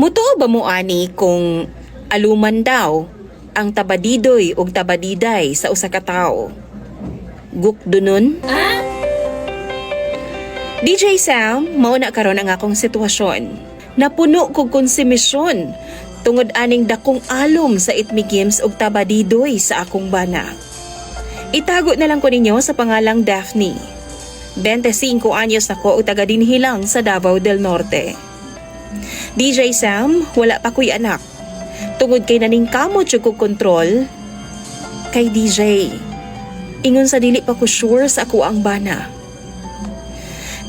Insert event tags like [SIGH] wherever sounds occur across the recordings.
Muto ba mo ani kung aluman daw ang tabadidoy ug tabadiday sa usa ka tawo? Gukdunon? DJ Sam, mao na karon ang akong sitwasyon. Napuno kog konsumisyon tungod aning dakong alom sa Itmi Games ug tabadidoy sa akong bana. Itago na lang ko ninyo sa pangalang Daphne. 25 anyos na ko ug taga dinhi lang sa Davao del Norte. DJ Sam, wala pa ko'y anak. Tungod kay naning yung kong kontrol, kay DJ. Ingon sa dili pa ko sure sa ako ang bana.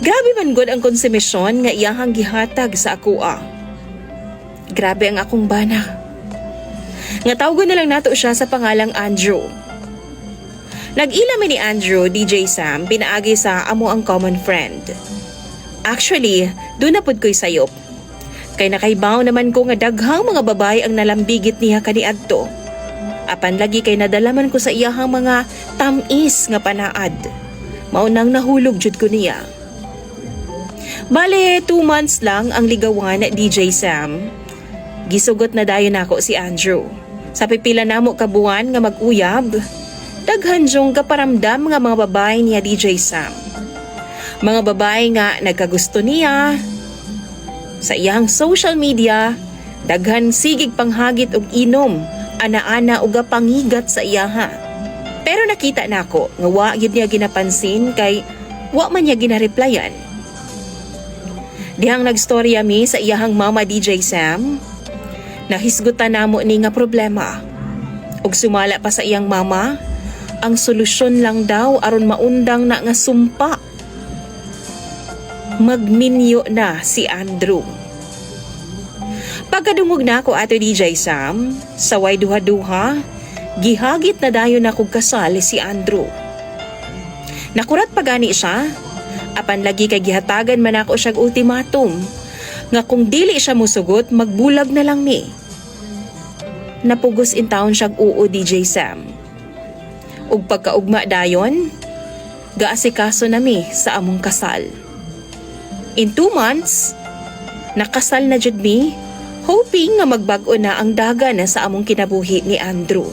Grabe man gud ang konsumisyon nga iyahang gihatag sa ako ah. Grabe ang akong bana. Nga tawgon na lang nato siya sa pangalang Andrew. Nag-ila ni Andrew, DJ Sam, pinaagi sa amo ang common friend. Actually, doon na pud ko'y sayop. Kay nakaibaw naman ko nga daghang mga babae ang nalambigit niya kaniadto. Apan lagi kay nadalaman ko sa iyahang mga tamis nga panaad. Maunang nahulog jud ko niya. Bale, two months lang ang ligawan DJ Sam. Gisugot na dayon nako si Andrew. Sa pipila namo ka buwan nga mag-uyab, daghan jong kaparamdam nga mga babae niya DJ Sam. Mga babae nga nagkagusto niya, sa iyang social media, daghan sigig panghagit og inom, ana-ana ug pangigat sa iyaha. Pero nakita nako nga wa gyud niya ginapansin kay wa man niya ginareplyan. Dihang nagstorya mi sa iyahang mama DJ Sam, nahisgutan namo ni nga problema. Ug sumala pa sa iyang mama, ang solusyon lang daw aron maundang na nga sumpa magminyo na si Andrew. Pagkadungog na ako ato DJ Sam, saway duha-duha, gihagit na dayon na kog kasal si Andrew. Nakurat pa gani siya, apan lagi kay gihatagan man ako siyag ultimatum, nga kung dili siya musugot, magbulag na lang ni. Napugos in town siyag uo DJ Sam. Ug pagkaugma dayon, gaasikaso nami sa among kasal. In two months, nakasal na jud mi, hoping nga magbag-o na ang daga na sa among kinabuhi ni Andrew.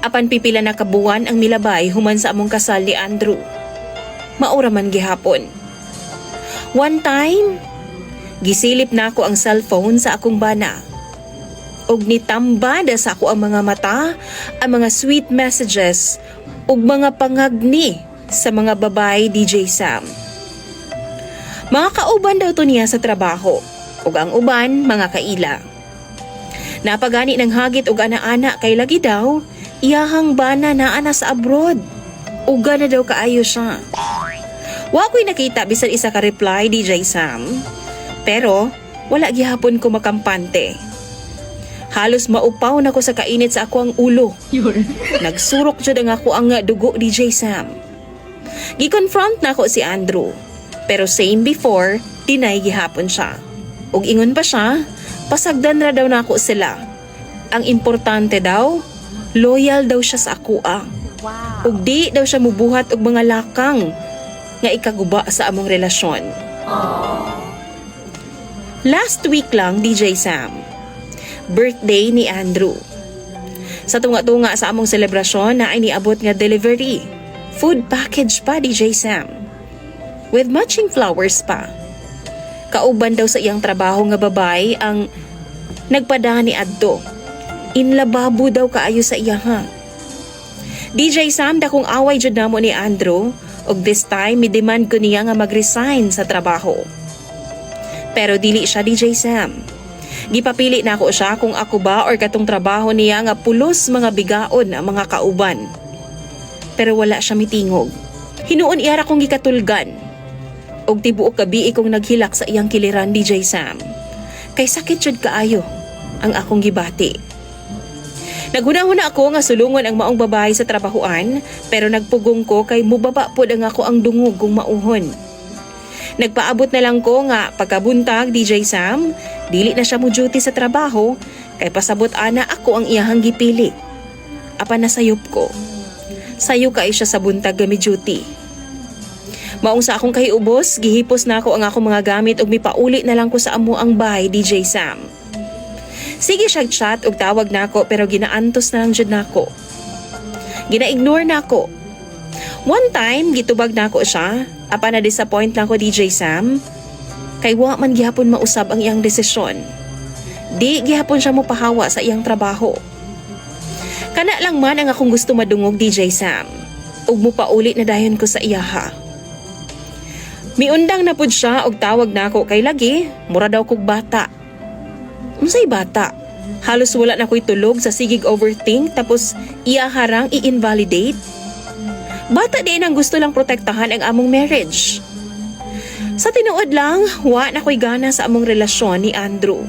Apan pipila na kabuwan ang milabay human sa among kasal ni Andrew. Maura man gihapon. One time, gisilip na ako ang cellphone sa akong bana. Og nitambada sa ako ang mga mata, ang mga sweet messages, ug mga pangagni sa mga babae DJ Sam. Mga kauban daw to niya sa trabaho, ug ang uban mga kaila. Napagani ng hagit ug ana-ana kay lagi daw, iyahang bana na sa abroad. Uga na daw kaayo siya. Wa ko'y nakita bisan isa ka reply DJ Sam. Pero wala gihapon ko makampante. Halos maupaw na ko sa kainit sa ako ang ulo. [LAUGHS] Nagsurok jud ang ako ang dugo DJ Sam. Gi-confront na ako si Andrew. Pero same before, deny gihapon siya. Ug ingon pa siya, pasagdan ra daw nako sila. Ang importante daw, loyal daw siya sa ako ah. Ug di daw siya mubuhat og mga lakang nga ikaguba sa among relasyon. Last week lang, DJ Sam. Birthday ni Andrew. Sa tunga-tunga sa among selebrasyon na iniabot nga delivery. Food package pa, DJ Sam. With matching flowers pa. Kauban daw sa iyang trabaho nga babay ang nagpada ni Adto. Inlababo daw kaayo sa iya ha. DJ Sam dakong away jud namo ni Andrew ug this time mi-demand ko niya nga mag-resign sa trabaho. Pero dili siya DJ Sam. Gipapili na ako siya kung ako ba or katong trabaho niya nga pulos mga bigaon ang mga kauban. Pero wala siya mitingog. Hinuon iyara kong gikatulgan. Og tibuok gabi kong naghilak sa iyang kiliran DJ Sam. Kay sakit jud kaayo ang akong gibati. Naghuna-huna ako nga sulungon ang maong babae sa trabahoan pero nagpugong ko kay mubaba pod ang ako ang dungog kung mauhon. Nagpaabot na lang ko nga pagkabuntag DJ Sam, dili na siya mo duty sa trabaho kay pasabot ana ako ang iyahang gipili. Apan nasayop ko. Sayo kay siya sa buntag gami duty. Maong sa akong kahiubos, gihipos na ako ang akong mga gamit ug mipauli na lang ko sa amo ang bahay DJ Sam. Sige siya chat ug tawag na ako pero ginaantos na lang jud nako. Gina-ignore na ako. One time, gitubag na ako siya. Apa na disappoint lang ko DJ Sam. Kay wa man gihapon mausab ang iyang desisyon. Di gihapon siya mo pahawa sa iyang trabaho. Kana lang man ang akong gusto madungog DJ Sam. Ug mo pauli na dayon ko sa iyaha. Miundang na pud siya og tawag na ako kay lagi, mura daw kog bata. Unsay bata? Halos wala na ko'y tulog sa sigig overthink tapos iya harang i-invalidate. Bata din ang gusto lang protektahan ang among marriage. Sa tinuod lang, wa na ko'y gana sa among relasyon ni Andrew.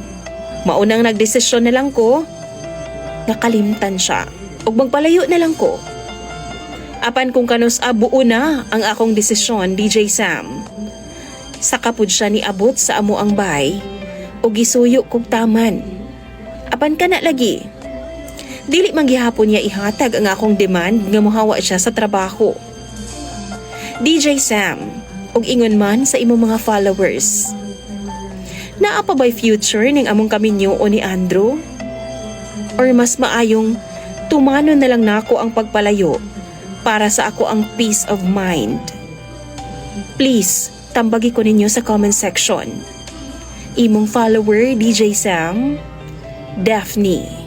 Maunang nagdesisyon na lang ko, nakalimtan siya. ug magpalayo na lang ko. Apan kung kanus abuo na ang akong desisyon, DJ Sam. Sa kapud siya ni abot sa amo ang bay, o gisuyo kog taman. Apan ka na lagi. Dili man gihapon niya ihatag ang akong demand nga mohawa siya sa trabaho. DJ Sam, ug ingon man sa imong mga followers. Naa pa ba'y future ning among kaminyo o ni Andrew? Or mas maayong tumano na lang nako ang pagpalayo para sa ako ang peace of mind? Please, tambagi ko ninyo sa comment section. Imong follower, DJ Sam, Daphne.